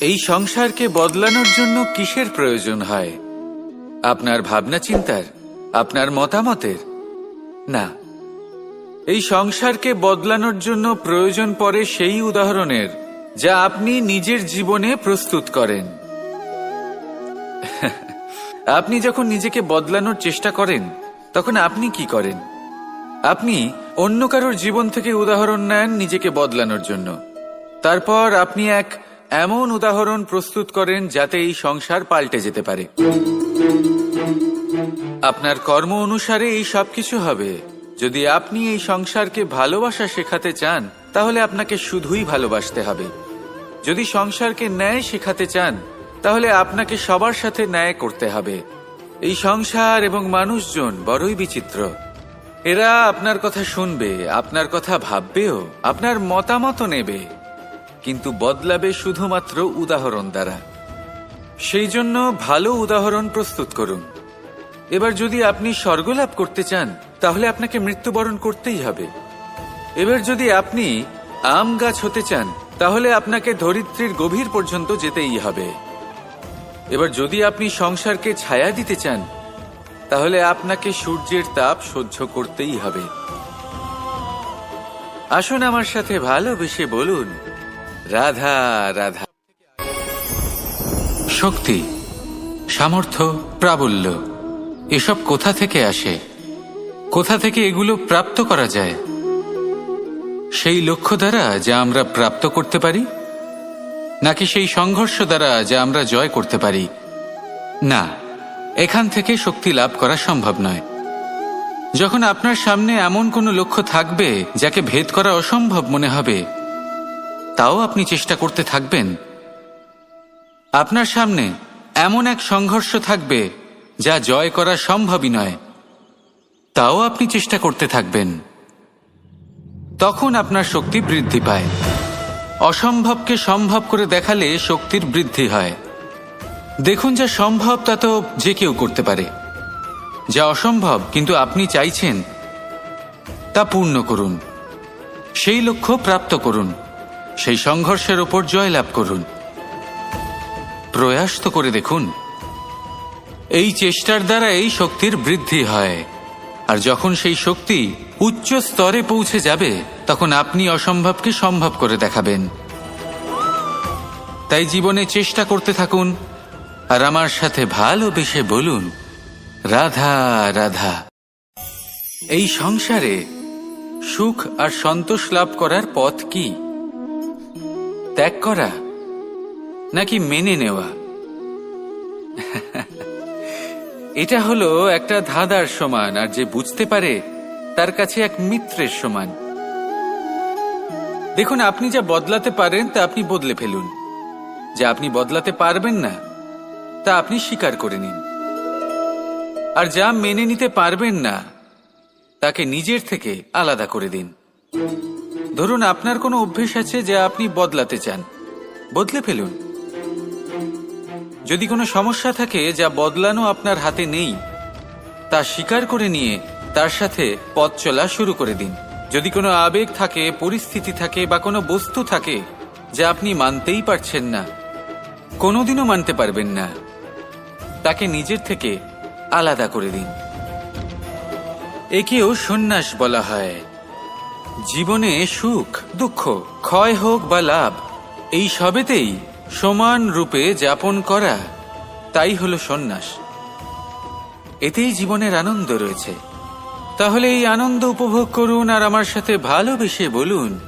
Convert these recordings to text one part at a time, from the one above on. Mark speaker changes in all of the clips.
Speaker 1: এই সংসারকে বদলানোর জন্য কিসের প্রয়োজন হয়? আপনার ভাবনা চিন্তার? আপনার মতামতের? না। এই সংসারকে বদলানোর জন্য প্রয়োজন পড়ে সেই উদাহরণের, যা আপনি নিজের জীবনে প্রস্তুত করেন। আপনি যখন নিজেকে বদলানোর চেষ্টা করেন, তখন আপনি কি করেন? আপনি অন্য কারোর জীবন থেকে উদাহরণ নেন নিজেকে বদলানোর জন্য। তারপর আপনি এক এমন উদাহরণ প্রস্তুত করেন যাতে এই সংসার পাল্টে যেতে পারে। আপনার কর্ম অনুসারে এই সবকিছু হবে। যদি আপনি এই সংসারকে ভালোবাসা শেখাতে চান, তাহলে আপনাকে শুধুই ভালোবাসতে হবে। যদি সংসারকে ন্যায় শেখাতে চান, তাহলে আপনাকে সবার সাথে ন্যায় করতে হবে। এই সংসার এবং মানুষজন বড়ই বিচিত্র। এরা আপনার কথা শুনবে, আপনার কথা ভাববেও, আপনার মতামত নেবে। কিন্তু বদলাবে শুধুমাত্র উদাহরণ দ্বারা। সেই জন্য ভালো উদাহরণ প্রস্তুত করুন। এবার যদি আপনি স্বর্গলাভ করতে চান, তাহলে আপনাকে মৃত্যুবরণ করতেই হবে। এবার যদি আপনি আম গাছ হতে চান, তাহলে আপনাকে ধরিত্রীর গভীর পর্যন্ত যেতেই হবে। এবার যদি আপনি সংসারকে ছায়া দিতে চান, তাহলে আপনাকে সূর্যের তাপ সহ্য করতেই হবে। আসুন আমার সাথে ভালোবেসে বলুন রাধা রাধা। শক্তি, সামর্থ্য, প্রাবল্য, এসব কোথা থেকে আসে? কোথা থেকে এগুলো প্রাপ্ত করা যায়? সেই লক্ষ্য দ্বারা যা আমরা প্রাপ্ত করতে পারি? নাকি সেই সংঘর্ষ দ্বারা যা আমরা জয় করতে পারি? না, এখান থেকে শক্তি লাভ করা সম্ভব নয়। যখন আপনার সামনে এমন কোনো লক্ষ্য থাকবে যাকে ভেদ করা অসম্ভব মনে হবে তাও আপনি চেষ্টা করতে থাকবেন। আপনার সামনে এমন এক সংঘর্ষ থাকবে যা জয় করা সম্ভবই নয়। তাও আপনি চেষ্টা করতে থাকবেন। তখন আপনার শক্তি বৃদ্ধি পায়। অসম্ভবকে সম্ভব করে দেখালে শক্তির বৃদ্ধি হয়। দেখুন যা সম্ভব তা তো যে কেউ করতে পারে। যা অসম্ভব কিন্তু আপনি চাইছেন, তা পূর্ণ করুন। সেই লক্ষ্য প্রাপ্ত করুন। সেই সংঘর্ষের ওপর জয়লাভ করুন। প্রয়াস তো করে দেখুন, এই চেষ্টার দ্বারা এই শক্তির বৃদ্ধি হয়। আর যখন সেই শক্তি উচ্চ স্তরে পৌঁছে যাবে, তখন আপনি অসম্ভবকে সম্ভব করে দেখাবেন। তাই জীবনে চেষ্টা করতে থাকুন, আর আমার সাথে ভালোবেসে বলুন, রাধা রাধা। এই সংসারে সুখ আর সন্তোষ লাভ করার পথ কি? ত্যাগ করা নাকি মেনে নেওয়া? এটা হলো একটা ধাঁধার সমান, আর যে বুঝতে পারে তার কাছে এক মিত্রের সমান। দেখুন, আপনি যা বদলাতে পারেন তা আপনি বদলে ফেলুন। যা আপনি বদলাতে পারবেন না, তা আপনি স্বীকার করে নিন। আর যা মেনে নিতে পারবেন না, তাকে নিজের থেকে আলাদা করে দিন। ধরুন আপনার কোনো অভ্যেস আছে যা আপনি বদলাতে চান। বদলে ফেলুন। যদি কোনো সমস্যা থাকে যা বদলানো আপনার হাতে নেই, তা স্বীকার করে নিয়ে তার সাথে পথ চলা শুরু করে দিন। যদি কোনো আবেগ থাকে, পরিস্থিতি থাকে বা কোনো বস্তু থাকে যা আপনি মানতেই পারছেন না, কোনোদিনও মানতে পারবেন না, তাকে নিজের থেকে আলাদা করে দিন। একেও সন্ন্যাস বলা হয়। জীবনে সুখ, দুঃখ, ক্ষয় হোক বা লাভ, এই সবেতেই সমান রূপে যাপন করা, তাই হলো সন্ন্যাস। এতেই জীবনের আনন্দ রয়েছে। তাহলে এই আনন্দ উপভোগ করুন আর আমার সাথে ভালোবেসে বলুন,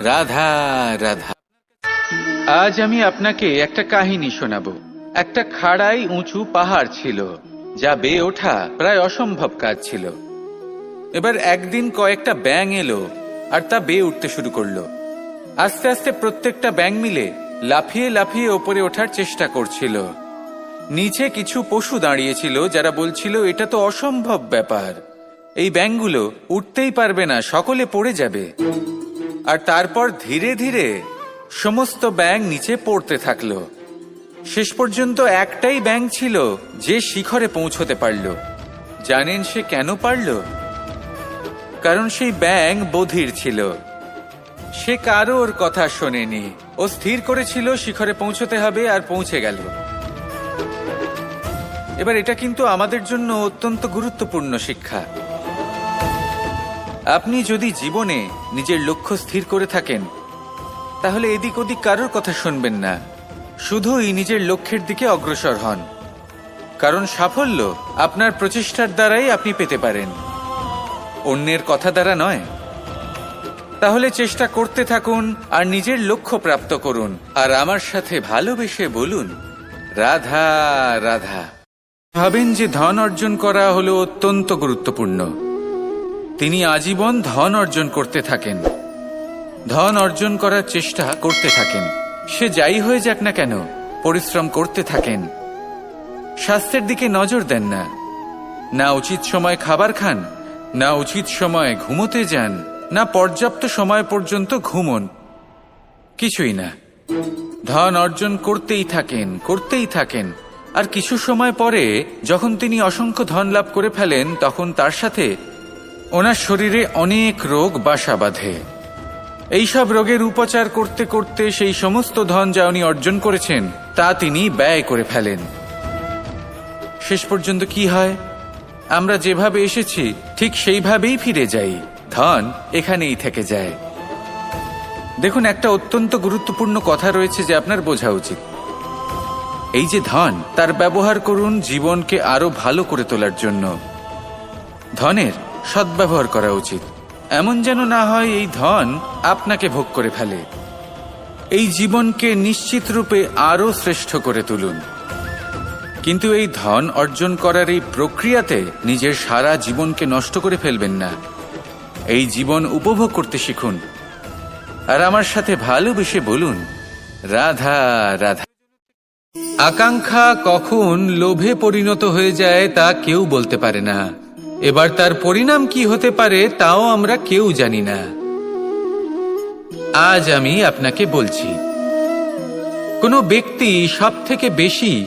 Speaker 1: রাধা রাধা। আজ আমি আপনাকে একটা কাহিনী শোনাবো। একটা খাড়াই উঁচু পাহাড় ছিল, যা বেয়ে ওঠা প্রায় অসম্ভব কাজ ছিল। এবার একদিন কয়েকটা ব্যাং এলো আর তা বেয়ে উঠতে শুরু করল। আস্তে আস্তে প্রত্যেকটা ব্যাং মিলে লাফিয়ে লাফিয়ে ওপরে ওঠার চেষ্টা করছিল। নিচে কিছু পশু দাঁড়িয়েছিল যারা বলছিল, এটা তো অসম্ভব ব্যাপার। এই ব্যাংগুলো উঠতেই পারবে না, সকলে পড়ে যাবে। আর তারপর ধীরে ধীরে সমস্ত ব্যাং নিচে পড়তে থাকল। শেষ পর্যন্ত একটাই ব্যাং ছিল যে শিখরে পৌঁছতে পারল। জানেন সে কেন পারল? কারণ সেই ব্যাং বধির ছিল। সে কারোর কথা শোনেনি। ও স্থির করেছিল, শিখরে পৌঁছতে হবে আর পৌঁছে গেল। এবার এটা কিন্তু আমাদের জন্য অত্যন্ত গুরুত্বপূর্ণ শিক্ষা। আপনি যদি জীবনে নিজের লক্ষ্য স্থির করে থাকেন, তাহলে এদিক ওদিক কারোর কথা শুনবেন না। শুধুই নিজের লক্ষ্যের দিকে অগ্রসর হন। কারণ সাফল্য আপনার প্রচেষ্টার দ্বারাই আপনি পেতে পারেন। অন্যের কথা দ্বারা নয়। তাহলে চেষ্টা করতে থাকুন আর নিজের লক্ষ্য প্রাপ্ত করুন। আর আমার সাথে ভালোবেসে বলুন, রাধা রাধা। ভাবেন যে ধন অর্জন করা হলো অত্যন্ত গুরুত্বপূর্ণ। তিনি আজীবন ধন অর্জন করতে থাকেন। ধন অর্জন করার চেষ্টা করতে থাকেন। সে যাই হয়ে যাক না কেন, পরিশ্রম করতে থাকেন। স্বাস্থ্যের দিকে নজর দেন না। না উচিত সময় খাবার খান না উচিত সময় ঘুমোতে যান, না পর্যাপ্ত সময় পর্যন্ত ঘুমন। কিছুই না। ধন অর্জন করতেই থাকেন করতেই থাকেন। আর কিছু সময় পরে যখন তিনি অসংখ্য ধন লাভ করে ফেলেন, তখন তার সাথে ওনার শরীরে অনেক রোগ বাসা বাঁধে। এইসব রোগের উপচার করতে করতে সেই সমস্ত ধন যা উনি অর্জন করেছেন, তা তিনি ব্যয় করে ফেলেন। শেষ পর্যন্ত কি হয়? আমরা যেভাবে এসেছি, ঠিক সেইভাবেই ফিরে যাই। ধন এখানেই থেকে যায়। দেখুন, একটা অত্যন্ত গুরুত্বপূর্ণ কথা রয়েছে যে আপনার বোঝা উচিত। এই যে ধন, তার ব্যবহার করুন জীবনকে আরও ভালো করে তোলার জন্য। ধনের সদ্ব্যবহার করা উচিত। এমন যেন না হয় এই ধন আপনাকে ভোগ করে ফেলে। এই জীবনকে নিশ্চিত রূপে আরও শ্রেষ্ঠ করে তুলুন। কিন্তু এই ধন অর্জন করার এই প্রক্রিয়াতে নিজের সারা জীবনকে নষ্ট করে ফেলবেন না। এই জীবন উপভোগ করতে শিখুন। আর আমার সাথে ভালোবেসে বলুন, রাধা রাধা। আকাঙ্ক্ষা কখন লোভে পরিণত হয়ে যায় তা কেউ বলতে পারে না। এবার তার পরিণাম কি হতে পারে তাও আমরা কেউ জানি না। আজ আমি আপনাকে বলছি, কোনো ব্যক্তি সব থেকে বেশি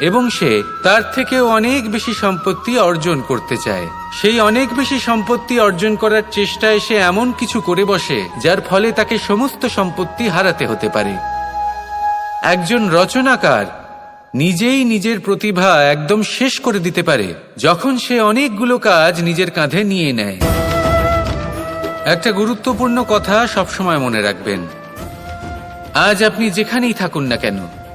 Speaker 1: এবং সে তার থেকেও অনেক বেশি সম্পত্তি অর্জন করতে চায়। সেই অনেক বেশি সম্পত্তি অর্জন করার চেষ্টায় সে এমন কিছু করে বসে, যার ফলে তাকে সমস্ত সম্পত্তি হারাতে হতে পারে। একজন রচনাকার নিজেই নিজের প্রতিভা একদম শেষ করে দিতে পারে, যখন সে অনেকগুলো কাজ নিজের কাঁধে নিয়ে নেয়। একটা গুরুত্বপূর্ণ কথা সবসময় মনে রাখবেন। আজ আপনি যেখানেই থাকুন না কেন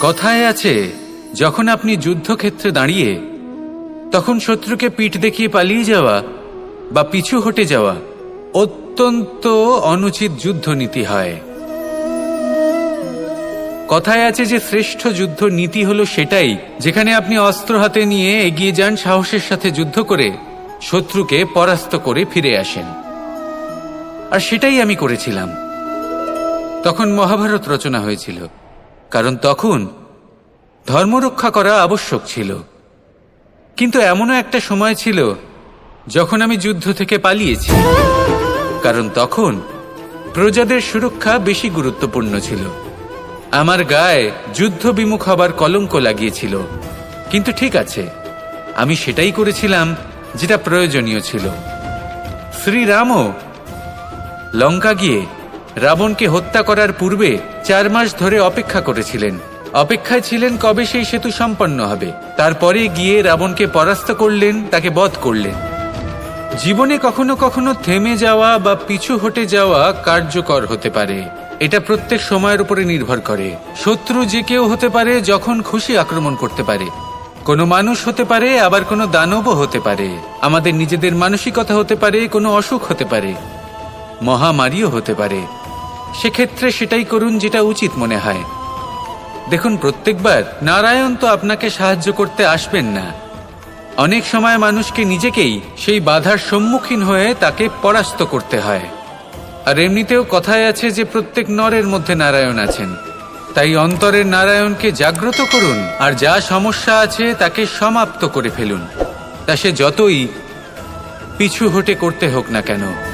Speaker 1: কথায় আছে, যখন আপনি যুদ্ধক্ষেত্রে দাঁড়িয়ে, তখন শত্রুকে পিঠ দেখিয়ে পালিয়ে যাওয়া বা পিছু হটে যাওয়া অত্যন্ত অনুচিত যুদ্ধনীতি হয়। কথায় আছে যে শ্রেষ্ঠ যুদ্ধ নীতি হলো সেটাই, যেখানে আপনি অস্ত্র হাতে নিয়ে এগিয়ে যান সাহসের সাথে যুদ্ধ করে, শত্রুকে পরাস্ত করে ফিরে আসেন। আর সেটাই আমি করেছিলাম। তখন মহাভারত রচনা হয়েছিল। কারণ তখন ধর্মরক্ষা করা আবশ্যক ছিল। কিন্তু এমনও একটা সময় ছিল যখন আমি যুদ্ধ থেকে পালিয়েছি। কারণ তখন প্রজাদের সুরক্ষা বেশি গুরুত্বপূর্ণ ছিল। আমার গায়ে যুদ্ধ বিমুখ হবার কলঙ্ক লাগিয়েছিল। কিন্তু ঠিক আছে, আমি সেটাই করেছিলাম যেটা প্রয়োজনীয় ছিল। শ্রীরামও লঙ্কা গিয়ে রাবণকে হত্যা করার পূর্বে চার মাস ধরে অপেক্ষা করেছিলেন। অপেক্ষায় ছিলেন কবে সেই সেতু সম্পন্ন হবে। তারপরে গিয়ে রাবণকে পরাস্ত করলেন, তাকে বধ করলেন। জীবনে কখনো কখনো থেমে যাওয়া বা পিছু হটে যাওয়া কার্যকর হতে পারে। এটা প্রত্যেক সময়ের উপরে নির্ভর করে। শত্রু যে কেউ হতে পারে যখন খুশি আক্রমণ করতে পারে। কোনো মানুষ হতে পারে, আবার কোনো দানবও হতে পারে। আমাদের নিজেদের মানসিকতা হতে পারে, কোনো অসুখ হতে পারে। মহামারীও হতে পারে। সেক্ষেত্রে সেটাই করুন যেটা উচিত মনে হয়। দেখুন, প্রত্যেকবার নারায়ণ তো আপনাকে সাহায্য করতে আসবেন না। অনেক সময় মানুষকে নিজেকেই সেই বাধার সম্মুখীন হয়ে তাকে পরাস্ত করতে হয়। আর এমনিতেও কথায় আছে যে প্রত্যেক নরের মধ্যে নারায়ণ আছেন। তাই অন্তরের নারায়ণকে জাগ্রত করুন, আর যা সমস্যা আছে তাকে সমাপ্ত করে ফেলুন। তা সে যতই পিছু হটে করতে হোক না কেন।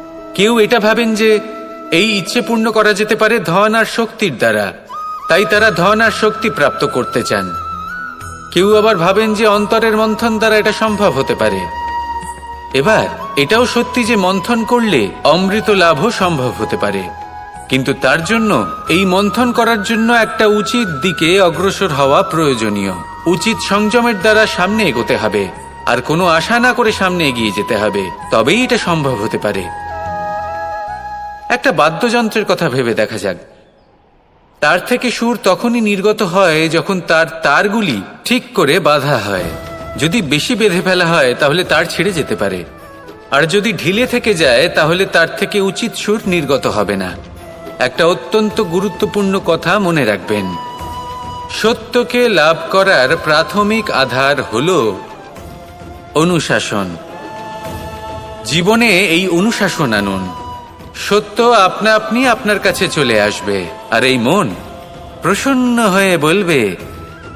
Speaker 1: কেউ এটা ভাবেন যে এই ইচ্ছে পূর্ণ করা যেতে পারে ধন আর শক্তির দ্বারা। তাই তারা ধন আর শক্তি প্রাপ্ত করতে চান। কেউ আবার ভাবেন যে অন্তরের মন্থন দ্বারা এটা সম্ভব হতে পারে। এবার, এটাও সত্যি যে মন্থন করলে অমৃত লাভও সম্ভব হতে পারে। কিন্তু তার জন্য এই মন্থন করার জন্য একটা উচিত দিকে অগ্রসর হওয়া প্রয়োজনীয়। উচিত সংযমের দ্বারা সামনে এগোতে হবে। আর কোনো আশা না করে সামনে এগিয়ে যেতে হবে। তবেই এটা সম্ভব হতে পারে। একটা বাদ্যযন্ত্রের কথা ভেবে দেখা যাক। তার থেকে সুর তখনই নির্গত হয় যখন তার তারগুলি ঠিক করে বাঁধা হয়। যদি বেশি বেঁধে ফেলা হয়, তাহলে তার ছেড়ে যেতে পারে। আর যদি ঢিলে থেকে যায়, তাহলে তার থেকে উচিত সুর নির্গত হবে না। একটা অত্যন্ত গুরুত্বপূর্ণ কথা মনে রাখবেন। সত্যকে লাভ করার প্রাথমিক আধার হল অনুশাসন। জীবনে এই অনুশাসন আনুন। সত্য আপনা আপনি আপনার কাছে চলে আসবে। আর এই মন প্রসন্ন হয়ে বলবে,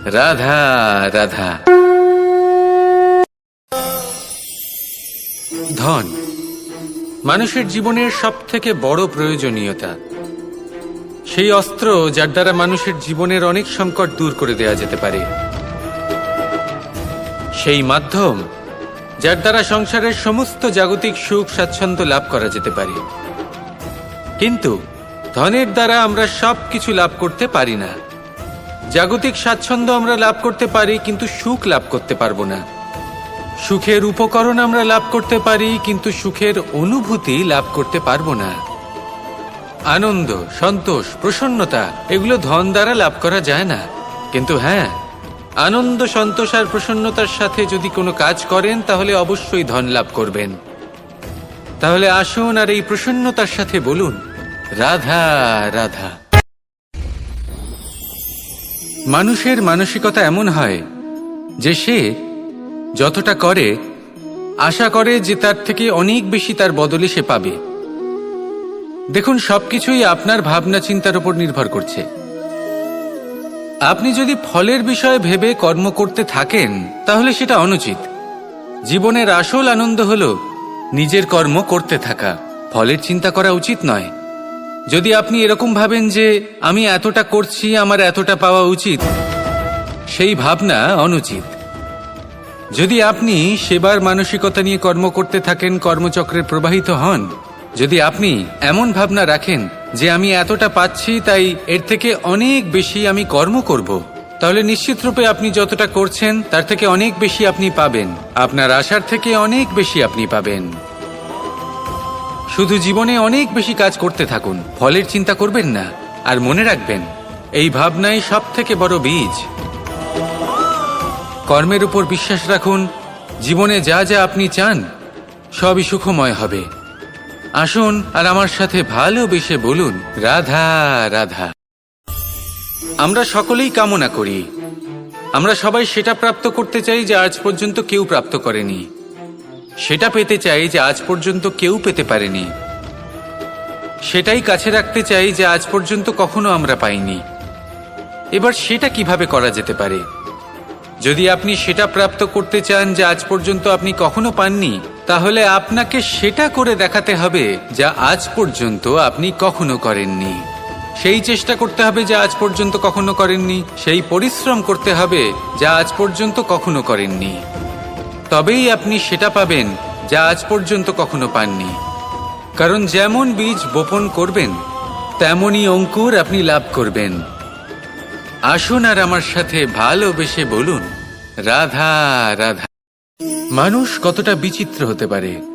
Speaker 1: রাধা রাধা। ধন, মানুষের জীবনের সব থেকে বড় প্রয়োজনীয়তা। সেই অস্ত্র যার দ্বারা মানুষের জীবনের অনেক সংকট দূর করে দেওয়া যেতে পারে। সেই মাধ্যম যার দ্বারা সংসারের সমস্ত জাগতিক সুখ স্বাচ্ছন্দ্য লাভ করা যেতে পারে। কিন্তু ধনের দ্বারা আমরা সব কিছু লাভ করতে পারি না। জাগতিক স্বাচ্ছন্দ্য আমরা লাভ করতে পারি, কিন্তু সুখ লাভ করতে পারব না। সুখের উপকরণ আমরা লাভ করতে পারি, কিন্তু সুখের অনুভূতি লাভ করতে পারব না। আনন্দ, সন্তোষ, প্রসন্নতা, এগুলো ধন দ্বারা লাভ করা যায় না। কিন্তু হ্যাঁ আনন্দ, সন্তোষ আর প্রসন্নতার সাথে যদি কোনো কাজ করেন, তাহলে অবশ্যই ধন লাভ করবেন। তাহলে আসুন আর এই প্রসন্নতার সাথে বলুন, রাধা রাধা। মানুষের মানসিকতা এমন হয় যে সে যতটা করে, আশা করে যে তার থেকে অনেক বেশি তার বদলে সে পাবে। দেখুন, সবকিছুই আপনার ভাবনা চিন্তার উপর নির্ভর করছে। আপনি যদি ফলের বিষয়ে ভেবে কর্ম করতে থাকেন, তাহলে সেটা অনুচিত। জীবনের আসল আনন্দ হল নিজের কর্ম করতে থাকা। ফলের চিন্তা করা উচিত নয়। যদি আপনি এরকম ভাবেন যে, আমি এতটা করছি, আমার এতটা পাওয়া উচিত, সেই ভাবনা অনুচিত। যদি আপনি সেবার মানসিকতা নিয়ে কর্ম করতে থাকেন, কর্মচক্রে প্রবাহিত হন, যদি আপনি এমন ভাবনা রাখেন যে, আমি এতটা পাচ্ছি, তাই এর থেকে অনেক বেশি আমি কর্ম করব তাহলে নিশ্চিত রূপে আপনি যতটা করছেন, তার থেকে অনেক বেশি আপনি পাবেন। আপনার আশার থেকে অনেক বেশি আপনি পাবেন। শুধু জীবনে অনেক বেশি কাজ করতে থাকুন। ফলের চিন্তা করবেন না। আর মনে রাখবেন, এই ভাবনাই সব থেকে বড় বীজ। কর্মের উপর বিশ্বাস রাখুন। জীবনে যা যা আপনি চান, সবই সুখময় হবে। আসুন আর আমার সাথে ভালোবেসে বলুন, রাধা রাধা। আমরা সকলেই কামনা করি। আমরা সবাই সেটা প্রাপ্ত করতে চাই যে আজ পর্যন্ত কেউ প্রাপ্ত করেনি। সেটা পেতে চাই যে আজ পর্যন্ত কেউ পেতে পারেনি। সেটাই কাছে রাখতে চাই যে আজ পর্যন্ত কখনো আমরা পাইনি। এবার সেটা কীভাবে করা যেতে পারে? যদি আপনি সেটা প্রাপ্ত করতে চান যে আজ পর্যন্ত আপনি কখনো পাননি, তাহলে আপনাকে সেটা করে দেখাতে হবে যা আজ পর্যন্ত আপনি কখনো করেননি। সেই চেষ্টা করতে হবে যা আজ পর্যন্ত কখনো করেননি, সেই পরিশ্রম করতে হবে যা আজ পর্যন্ত কখনো করেননি। তবেই আপনি সেটা পাবেন যা আজ পর্যন্ত কখনো পাননি। কারণ যেমন বীজ বপন করবেন, তেমনই অঙ্কুর আপনি লাভ করবেন। আসুন আর আমার সাথে ভালোবেসে বলুন, রাধা রাধা। মানুষ কতটা বিচিত্র হতে পারে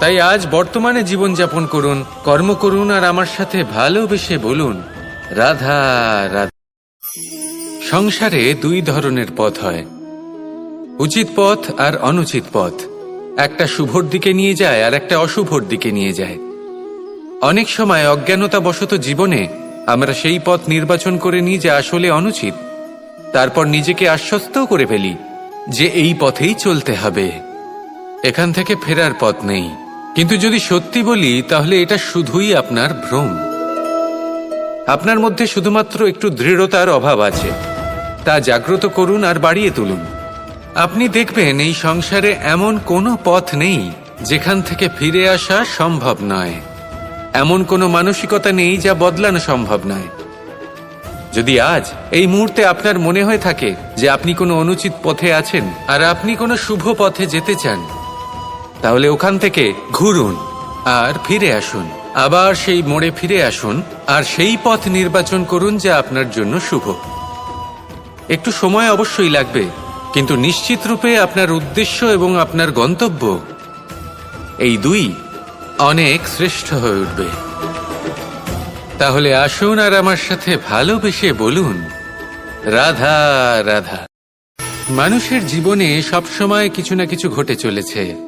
Speaker 1: তাই আজ বর্তমানে জীবনযাপন করুন, কর্ম করুন আর আমার সাথে ভালোবেসে বলুন, রাধা রাধা। সংসারে দুই ধরনের পথ হয়। উচিত পথ আর অনুচিত পথ। একটা শুভর দিকে নিয়ে যায় আর একটা অশুভর দিকে নিয়ে যায়। অনেক সময় অজ্ঞানতাবশত জীবনে আমরা সেই পথ নির্বাচন করে নিই যা আসলে অনুচিত। তারপর নিজেকে আশ্বস্তও করে ফেলি যে এই পথেই চলতে হবে। এখান থেকে ফেরার পথ নেই। কিন্তু যদি সত্যি বলি, তাহলে এটা শুধুই আপনার ভ্রম। আপনার মধ্যে শুধুমাত্র একটু দৃঢ়তার অভাব আছে। তা জাগ্রত করুন আর বাড়িয়ে তুলুন। আপনি দেখবেন এই সংসারে এমন কোনো পথ নেই, যেখান থেকে ফিরে আসা সম্ভব নয়। এমন কোনো মানসিকতা নেই যা বদলানো সম্ভব নয়। যদি আজ এই মুহূর্তে আপনার মনে হয়ে থাকে যে আপনি কোনো অনুচিত পথে আছেন আর আপনি কোনো শুভ পথে যেতে চান তাহলে ওখান থেকে ঘুরুন আর ফিরে আসুন। আবার সেই মোড়ে ফিরে আসুন আর সেই পথ নির্বাচন করুন যা আপনার জন্য শুভ। একটু সময় অবশ্যই লাগবে, কিন্তু নিশ্চিত রূপে আপনার উদ্দেশ্য এবং আপনার গন্তব্য এই দুই অনেক শ্রেষ্ঠ হয়ে উঠবে। তাহলে আসুন আর আমার সাথে ভালোবেসে বলুন, রাধা রাধা। মানুষের জীবনে সবসময় কিছু না কিছু ঘটে চলেছে।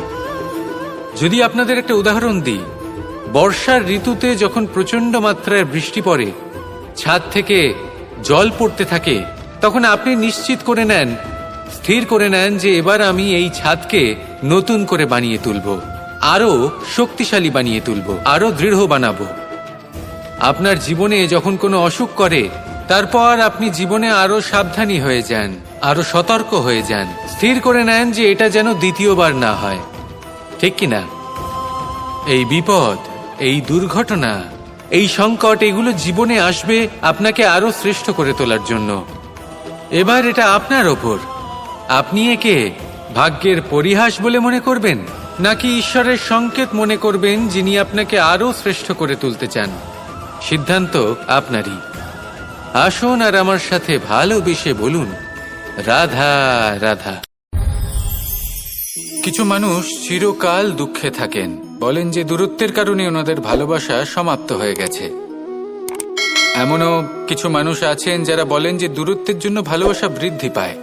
Speaker 1: যদি আপনাদের একটা উদাহরণ দিই, বর্ষার ঋতুতে যখন প্রচণ্ড মাত্রায় বৃষ্টি পড়ে, ছাদ থেকে জল পড়তে থাকে, তখন আপনি নিশ্চিত করে নেন, স্থির করে নেন যে এবার আমি এই ছাদকে নতুন করে বানিয়ে তুলব আরও শক্তিশালী বানিয়ে তুলব আরও দৃঢ় বানাবো। আপনার জীবনে যখন কোনো অসুখ করে, তারপর আপনি জীবনে আরও সাবধানী হয়ে যান আরও সতর্ক হয়ে যান, স্থির করে নেন যে এটা যেন দ্বিতীয়বার না হয়। ঠিক কি না এই বিপদ, এই দুর্ঘটনা, এই সংকট, এগুলো জীবনে আসবে আপনাকে আরও শ্রেষ্ঠ করে তোলার জন্য। এবার এটা আপনার ওপর। আপনি একে ভাগ্যের পরিহাস বলে মনে করবেন, নাকি ঈশ্বরের সংকেত মনে করবেন যিনি আপনাকে আরও শ্রেষ্ঠ করে তুলতে চান? সিদ্ধান্ত আপনারই। আসুন আর আমার সাথে ভালোবেসে বলুন, রাধা রাধা। কিছু মানুষ চিরকাল দুঃখে থাকেন। বলেন যে দূরত্বের কারণে ওনাদের ভালোবাসা সমাপ্ত হয়ে গেছে। এমনও কিছু মানুষ আছেন যারা বলেন যে দূরত্বের জন্য ভালোবাসা বৃদ্ধি পায়।